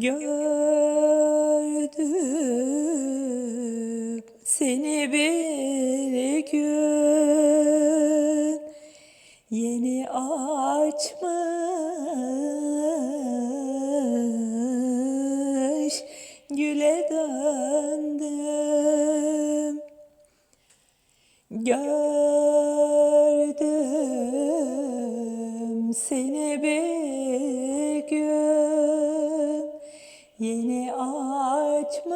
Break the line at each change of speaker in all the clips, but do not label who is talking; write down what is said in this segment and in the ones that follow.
Gördüm seni bir gün. Yeni açmış güle döndüm. Gördüm seni bir gün Yeni açmış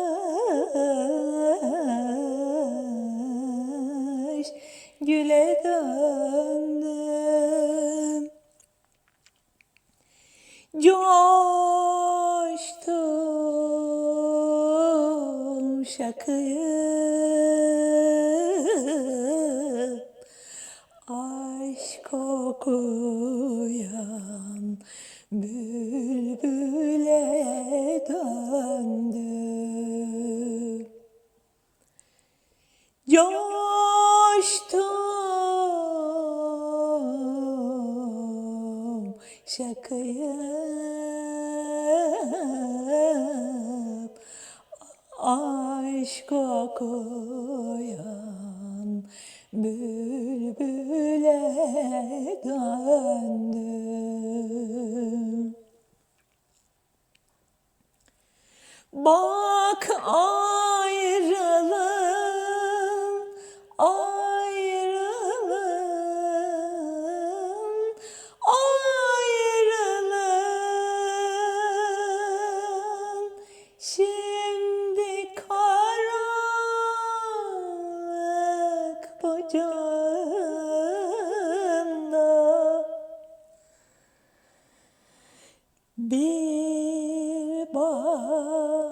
güle döndüm. Coştum şakıyı Aşk kokuyan bülbüle döndüm Coştum şakayım Aşk kokuyan bülbüle döndüm. Bak ayrılın, bir bahar